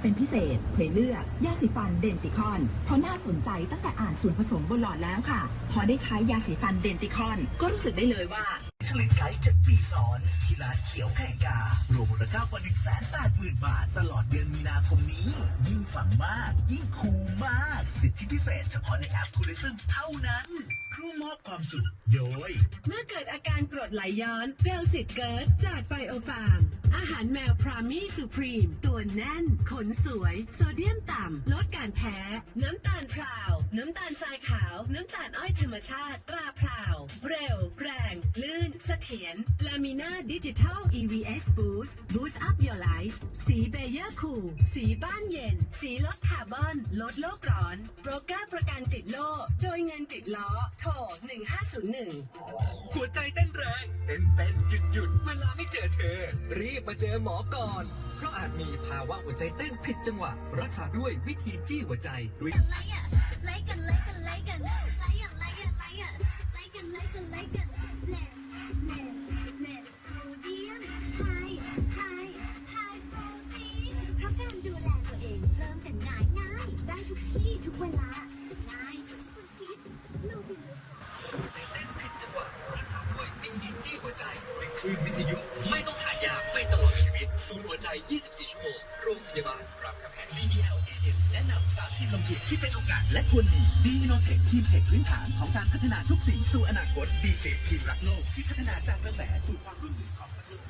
เป็นพิเศษเผยเลือกยาสีฟันเดนติคอน เพราะน่าสนใจตั้งแต่อ่านส่วนผสมบนหลอดแล้วค่ะ พอได้ใช้ยาสีฟันเดนติคอน ก็รู้สึกได้เลยว่าเฉลิมไกด์7ปีซ้อนที่ร้านเขียวแข่งการวมมูลค่ากว่า1 8 0 0 0 0บาท ตลอดเดือนมีนาคมนี้ ยิ่งฝังมาก ยิ่งคูมาก สิทธิพิเศษเฉพาะในแอปคูลิซึมเท่านั้น ครูมอบความสุขโดย เมื่อเกิดอาการกรดไหลย้อนเบลสิตเกิร์ดจากไบโอฟาร์ม อาหารแมวพรามีสุพรีม ตัวแน่น ขนสวย โซเดียมต่ำ ลดการแพ้ น้ำตาลพราว น้ำตาลทรายขาว น้ำตาลอ้อยธรรมชาติ ตราพราว เร็ว แรง ลื่น เสถียรลามิน่าดิจิทัล EVS Boost Boost Up Your Life สีเบเยอร์คูลสีบ้านเย็น สีลดคาร์บอน ลดโลกร้อนโบรกเกอร์ประกันติดโลกโดยเงินติดล้อโทร1501 หัวใจเต้นแรง เต้นเต้นหยุดหยุดเวลาไม่เจอเธอ รีบมาเจอหมอก่อน เพราะอาจมีภาวะหัวใจเต้นผิดจังหวะ รักษาด้วยวิธีจี้หัวใจด้วยไล่อะไล่กันไล่กันไล่กันไล่อะไล่อะไล่อะไล่กันไล่กันไลกัน คลื่นวิทยุ ไม่ต้องทานยาไปตลอดชีวิต ศูนย์หัวใจ 24 ชั่วโมง โรงพยาบาลรามคำแหง DBL AN แนะนำสารทีมลงทุนที่เป็นโอกาสและควรมีดีโนเทคทีมเทคพื้นฐานของการพัฒนาทุกสิ่งสู่อนาคต b ีเทีมรักโลกที่พัฒนาจากกระแสสู่ความรุ่งเรืองของประเทศ